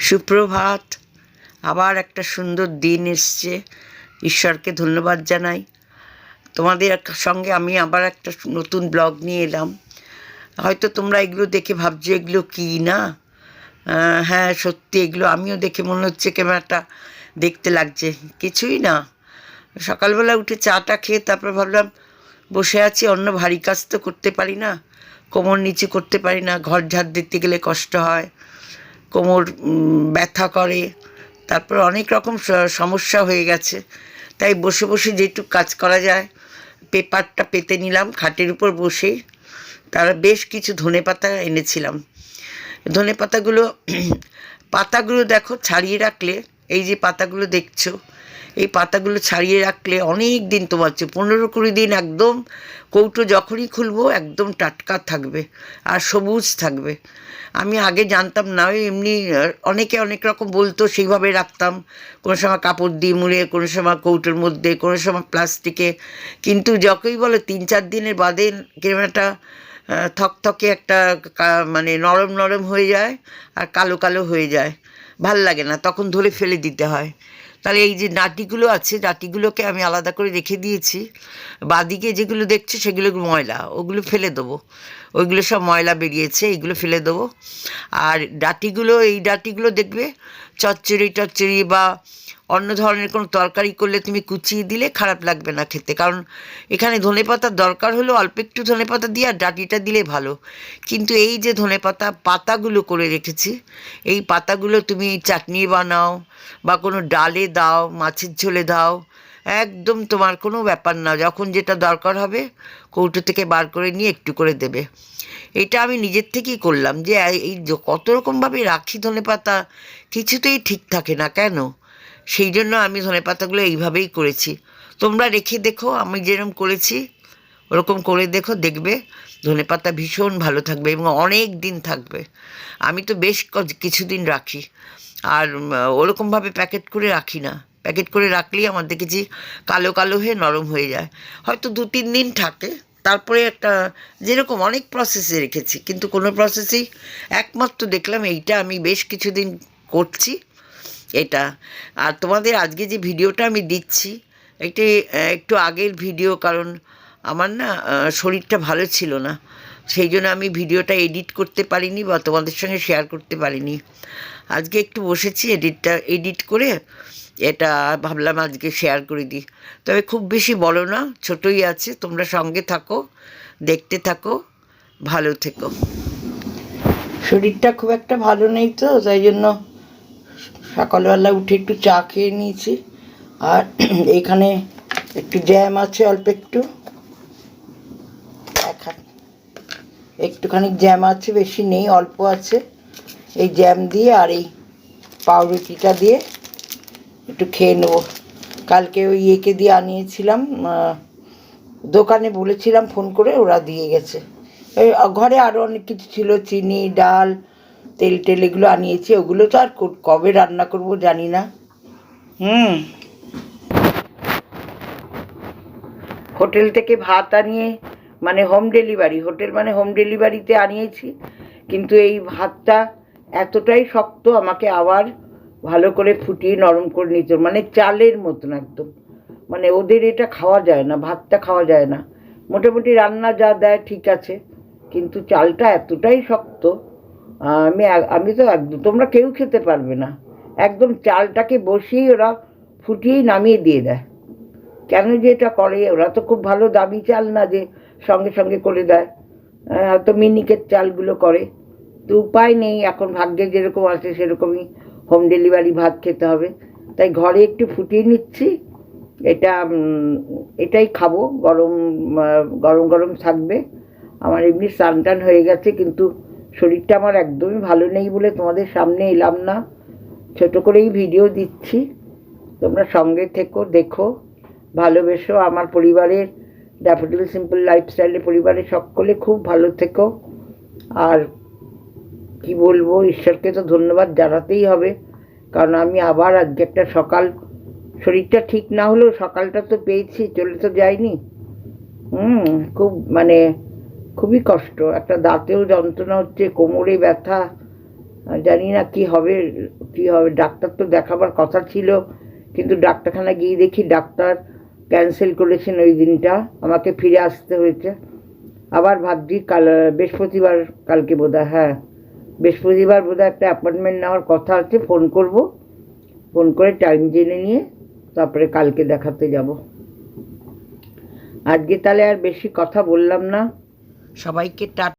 সুপ্রভাত। আবার একটা সুন্দর দিন এসছে। ঈশ্বরকে ধন্যবাদ জানাই। তোমাদের সঙ্গে আমি আবার একটা নতুন ব্লগ নিয়ে এলাম। হয়তো তোমরা এগুলো দেখে ভাবছ, এগুলো কী না? হ্যাঁ সত্যি এগুলো আমিও দেখে মনে হচ্ছে কেমন একটা দেখতে লাগছে। কিছুই না। সকালবেলা উঠে চাটা খেয়ে তারপর ভাবলাম, বসে আছি, অন্য ভারী কাজ তো করতে পারি না। কোমর নিচু করতে পারি না। ঘর ঝাড় দিতে গেলে কষ্ট হয়। কোমর ব্যথা করে, তারপর অনেক রকম সমস্যা হয়ে গেছে। তাই বসে বসে যেটুকু কাজ করা যায়, পেপারটা পেতে নিলাম, খাটের উপর বসে, তারা বেশ কিছু ধনে পাতা এনেছিলাম। ধনে পাতাগুলো পাতাগুলো দেখো ছাড়িয়ে রাখলে, এই যে পাতাগুলো দেখছ এই পাতাগুলো ছাড়িয়ে রাখলে অনেক দিন তোমার পনেরো কুড়ি দিন একদম কৌটো যখনই খুলবো একদম টাটকা থাকবে আর সবুজ থাকবে। আমি আগে জানতাম না, এমনি অনেকে অনেক রকম বলতো, সেইভাবে রাখতাম। কোনো সময় কাপড় দিয়ে মুড়ে, কোনো সময় কৌটোর মধ্যে, কোনো সময় প্লাস্টিকে। কিন্তু যখনই বলে তিন চার দিনের বাদে কীরকম একটা থকথকে একটা মানে নরম নরম হয়ে যায় আর কালো কালো হয়ে যায়। ভালো লাগে না, তখন ধরে ফেলে দিতে হয়। তাহলে এই যে নাটিগুলো আছে, নাটিগুলোকে আমি আলাদা করে রেখে দিয়েছি। বাদিকে যেগুলো দেখছ সেগুলো ময়লা, ওগুলো ফেলে দেবো। ওইগুলো সব ময়লা বেরিয়েছে এইগুলো ফেলে দেবো। আর ডাটিগুলো, এই ডাটিগুলো দেখবে, চচ্চড়ি টচ্চড়ি বা অন্য ধরনের কোনো তরকারি করলে তুমি কুচিয়ে দিলে খারাপ লাগবে না খেতে। কারণ এখানে ধনেপাতার দরকার হলো অল্প একটু ধনেপাতা দিয়ে আর ডাটিটা দিলে ভালো। কিন্তু এই যে ধনেপাতা পাতাগুলো করে রেখেছি, এই পাতাগুলো তুমি চাটনি বানাও বা কোনো ডালে দাও, মাছের ঝোলে দাও। একদম তোমার কোনো ব্যাপার না, যখন যেটা দরকার হবে কৌটো থেকে বার করে নিয়ে একটু করে দেবে। এটা আমি নিজের থেকেই করলাম যে, এই কত রকমভাবে রাখি ধনে পাতা, কিছুতেই ঠিক থাকে না কেন? সেই জন্য আমি ধনে পাতাগুলো এইভাবেই করেছি। তোমরা রেখে দেখো, আমি যেরকম করেছি, ওরকম করে দেখো, দেখবে ধনে পাতা ভীষণ ভালো থাকবে এবং অনেক দিন থাকবে। আমি তো বেশ কিছুদিন রাখি। আর ওরকমভাবে প্যাকেট করে রাখি না। প্যাকেট করে রাখলেই আমার দেখেছি কালো কালো হয়ে নরম হয়ে যায়। হয়তো দু তিন দিন থাকে। তারপরে একটা যেরকম অনেক প্রসেসে রেখেছি, কিন্তু কোনো প্রসেসেই একমাত্র দেখলাম এইটা আমি বেশ কিছুদিন করছি, এটা। আর তোমাদের আজকে যে ভিডিওটা আমি দিচ্ছি একটি একটু আগের ভিডিও, কারণ আমার না শরীরটা ভালো ছিল না। সেই জন্য আমি ভিডিওটা এডিট করতে পারিনি বা তোমাদের সঙ্গে শেয়ার করতে পারিনি। আজকে একটু বসেছি এডিটটা এডিট করে এটা ভাবলাম আজকে শেয়ার করে দিই। তবে খুব বেশি বলো না, ছোটই আছে, তোমরা সঙ্গে থাকো, দেখতে থাকো, ভালো থেকো। শরীরটা খুব একটা ভালো নেই তো, তাই জন্য সকালবেলা উঠে একটু চা খেয়ে নিয়েছি। আর এখানে একটু জ্যাম আছে অল্প একটু। এক একটুখানি জ্যাম আছে, বেশি নেই, অল্প আছে। এই জ্যাম দিয়ে আর এই পাউরুটিটা দিয়ে একটু খেয়ে নেব। কালকে ওই ইয়েকে দিয়ে আনিয়েছিলাম দোকানে বলেছিলাম ফোন করে, ওরা দিয়ে গেছে। ঘরে আরও অনেক কিছু ছিল, চিনি, ডাল, তেল টেল এগুলো আনিয়েছি, ওগুলো তো আর কবে রান্না করব জানি না। হুম। হোটেল থেকে ভাত আনিয়ে মানে হোম ডেলিভারি হোটেল মানে হোম ডেলিভারিতে আনিয়েছি, কিন্তু এই ভাতটা এতটাই শক্ত আমাকে আবার ভালো করে ফুটিয়ে নরম করে নিতে মানে চালের মতন একদম। মানে ওদের এটা খাওয়া যায় না, ভাতটা খাওয়া যায় না। মোটামুটি রান্না যা দেয় ঠিক আছে, কিন্তু চালটা এতটাই শক্ত, আমি আমি তো একদম তোমরা কেউ খেতে পারবে না। একদম চালটাকে বসিয়েই ওরা ফুটিয়েই নামিয়ে দিয়ে দেয়। কেন যে এটা করে, ওরা তো খুব ভালো দামি চাল না যে সঙ্গে সঙ্গে করে দেয়। হয়তো মিনিকের চালগুলো করে। তো উপায় নেই, এখন ভাগ্যে যেরকম আছে সেরকমই হোম ডেলিভারি ভাত খেতে হবে। তাই ঘরে একটু ফুটিয়ে নিচ্ছি, এটা এটাই খাব, গরম গরম গরম থাকবে। আমার এমনি স্নান টান হয়ে গেছে, কিন্তু শরীরটা আমার একদমই ভালো নেই বলে তোমাদের সামনে এলাম না। ছোট করেই ভিডিও দিচ্ছি। তোমরা সঙ্গে থেকো, দেখো, ভালোবেসো। আমার পরিবারের ড্যাফোডিল সিম্পল লাইফস্টাইলের পরিবারের সকলে খুব ভালো থেকো। আর কি বলব, ঈশ্বরকে তো ধন্যবাদ জানাতেই হবে। কারণ আমি আবার আজকে একটা সকাল, শরীরটা ঠিক না হলেও সকালটা তো পেয়েছি, চলে তো যায়নি। হুম, খুব মানে খুবই কষ্ট। একটা দাঁতেও যন্ত্রণা হচ্ছে, কোমরে ব্যথা জানি না কি হবে, কী হবে। ডাক্তার তো দেখাবার কথা ছিল, কিন্তু ডাক্তারখানা গিয়ে দেখি ডাক্তার ক্যান্সেল করেছেন ওই দিনটা, আমাকে ফিরে আসতে হয়েছে। আবার ভাবছি কাল, বৃহস্পতিবার কালকে বোধহয় হ্যাঁ। বৃহস্পতিবার বোধহয় একটা অ্যাপয়েন্টমেন্ট নেওয়ার কথা আছে ফোন করব। ফোন করে টাইম জেনে নিয়ে তারপরে কালকে দেখাতে যাব। আজকে তাহলে আর বেশি কথা বললাম না। সবাইকে টা